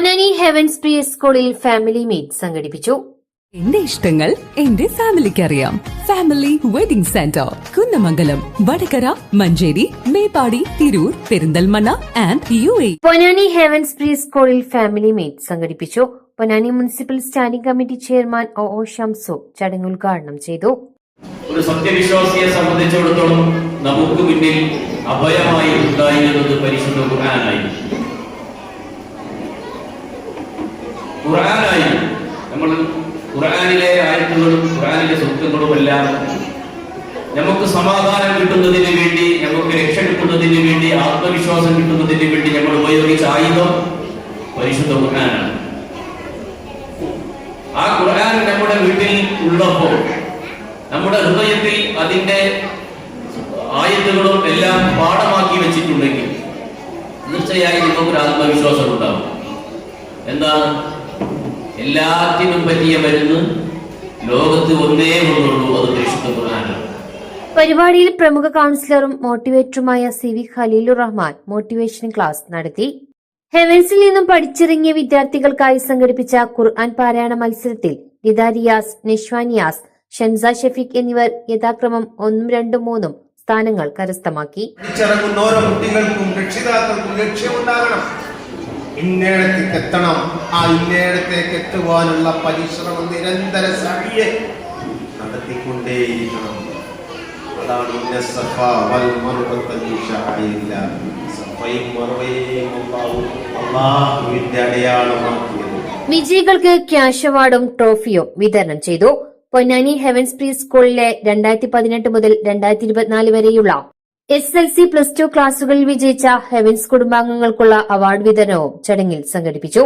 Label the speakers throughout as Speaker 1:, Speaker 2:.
Speaker 1: Ponnani heavens പ്രിയ സ്കൂളിൽ family meet സംഘടിപ്പിച്ചു.
Speaker 2: എന്റെ ഇഷ്ടങ്ങൾ എന്റെ ഫാമിലിക്ക് അറിയാം family wedding centre Kunnamangalam Vadakara Manjeri Meppadi Tirur Perinthalmanna and U A.
Speaker 1: Ponnani Heavens pre സ്കൂളിൽ ഫാമിലി മീറ്റ് സംഘടിപ്പിച്ചു. Ponnani municipal standing committee chairman O O Shamsu ചടങ്ങ് ഉദ്ഘാടനം ചെയ്തു.
Speaker 3: ഒരു സത്യവിശ്വാസിയെ സംബന്ധിച്ചിടത്തോളം നമുക്ക് പിന്നിൽ അഭയമായി ഉണ്ടായിരുന്നത് പരിശുദ്ധ ഖുർആനായി ഖുർആനായി. നമ്മൾ ഖുർആനിലെ ആയത്തുകളും ഖുർആനിലെ സൂക്തങ്ങളും എല്ലാം നമുക്ക് സമാധാനം കിട്ടുന്നതിന് വേണ്ടി നമുക്ക് രക്ഷ കിട്ടുന്നതിന് വേണ്ടി ആത്മവിശ്വാസം കിട്ടുന്നതിന് വേണ്ടി നമ്മൾ ഉപയോഗിച്ച ആയുധം പരിശുദ്ധ ഖുർആനാണ്. ആ ഖുർആൻ നമ്മുടെ വീട്ടിൽ ഉള്ളപ്പോൾ നമ്മുടെ ഹൃദയത്തിൽ അതിന്റെ ആയത്തുകളും എല്ലാം പാഠമാക്കി വെച്ചിട്ടുണ്ടെങ്കിൽ തീർച്ചയായും നമുക്കൊരു ആത്മവിശ്വാസം ഉണ്ടാവും. എന്താണ്? എല്ലാത്തിനും പറ്റിയ മരുന്ന് ലോകത്ത് ഒന്നേ ഒന്നുള്ളൂ. അത് പരിശുദ്ധ ഖുർആനാണ്
Speaker 1: പരിപാടിയിൽ പ്രമുഖ കൗൺസിലറും മോട്ടിവേറ്ററുമായ C V Khaleelur Rahman motivation class നടത്തി. ഹെവൻസിൽ നിന്നും പഠിച്ചിറങ്ങിയ വിദ്യാർത്ഥികൾക്കായി സംഘടിപ്പിച്ച ഖുർആൻ പാരായണ മത്സരത്തിൽ റിയാസ് നിഷ്വാനിയാസ് ഷൻസ ഷഫീഖ് എന്നിവർ യഥാക്രമം ഒന്നും രണ്ടും മൂന്നും സ്ഥാനങ്ങൾ കരസ്ഥമാക്കി.
Speaker 4: പഠിച്ചിറങ്ങുന്ന ഓരോ കുട്ടികൾക്കും രക്ഷിതാക്കൾക്കും ലക്ഷ്യമുണ്ടാകണം. ഇന്നേടത്തേക്ക് എത്തണം. ആ ഇന്നേടത്തേക്ക് എത്തുവാനുള്ള പരിശ്രമം നിരന്തര സഹിയെ
Speaker 1: വിജയികൾക്ക് ക്യാഷ് അവാർഡും ട്രോഫിയും വിതരണം ചെയ്തു. പൊന്നാനി ഹെവൻസ് പ്രീ സ്കൂളിലെ രണ്ടായിരത്തി പതിനെട്ട് മുതൽ രണ്ടായിരത്തി ഇരുപത്തിനാല് വരെയുള്ള S L C plus two ക്ലാസുകളിൽ വിജയിച്ച ഹെവൻസ് കുടുംബാംഗങ്ങൾക്കുള്ള അവാർഡ് വിതരണവും ചടങ്ങിൽ സംഘടിപ്പിച്ചു.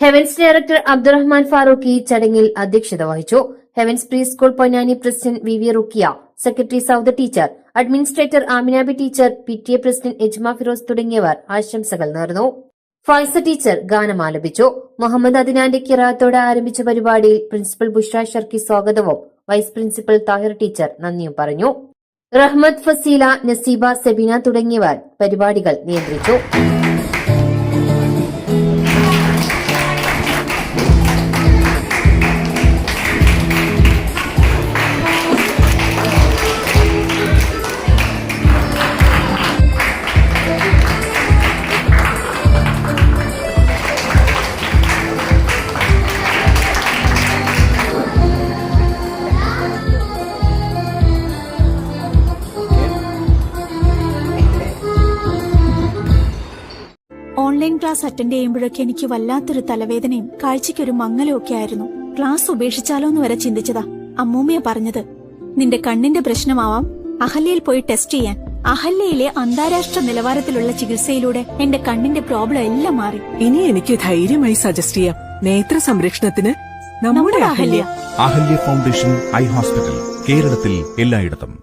Speaker 1: ഹെവൻസ് ഡയറക്ടർ അബ്ദുറഹ്മാൻ ഫാറൂഖി ചടങ്ങിൽ അധ്യക്ഷത വഹിച്ചു. Heavens pre school Ponnani president V V Rukkiya secretary Sauda teacher administrator Aminabi teacher P T A president Ejma Firoz തുടങ്ങിയവർ ആശംസകൾ നേർന്നു. ഫൈസ ടീച്ചർ ഗാനം ആലപിച്ചു. മുഹമ്മദ് അദിനാന്റെ കിറാത്തോടെ ആരംഭിച്ച പരിപാടിയിൽ പ്രിൻസിപ്പൽ ബുഷ്ര ഷർക്കി സ്വാഗതവും വൈസ് പ്രിൻസിപ്പൽ താഹിർ ടീച്ചർ നന്ദിയും പറഞ്ഞു. റഹ്മത്ത് ഫസീല നസീബ സെബീന തുടങ്ങിയവർ പരിപാടികൾ നിയന്ത്രിച്ചു.
Speaker 5: ഓൺലൈൻ ക്ലാസ് അറ്റൻഡ് ചെയ്യുമ്പോഴൊക്കെ എനിക്ക് വല്ലാത്തൊരു തലവേദനയും കാഴ്ചയ്ക്കൊരു മങ്ങലും ഒക്കെ ആയിരുന്നു. ക്ലാസ് ഉപേക്ഷിച്ചാലോ എന്ന് വരെ ചിന്തിച്ചതാ. അമ്മൂമ്മയെ പറഞ്ഞത് നിന്റെ കണ്ണിന്റെ പ്രശ്നമാവാം. അഹല്യയിൽ പോയി ടെസ്റ്റ് ചെയ്യാൻ. അഹല്യയിലെ അന്താരാഷ്ട്ര നിലവാരത്തിലുള്ള ചികിത്സയിലൂടെ എന്റെ കണ്ണിന്റെ പ്രോബ്ലം എല്ലാം മാറി.
Speaker 2: ഇനി എനിക്ക് ധൈര്യമായി സജസ്റ്റ് ചെയ്യാം. നേത്ര സംരക്ഷണത്തിന് നമ്മുടെ
Speaker 5: Ahalya.
Speaker 6: Ahalya foundation eye hospital കേരളത്തിൽ എല്ലായിടത്തും.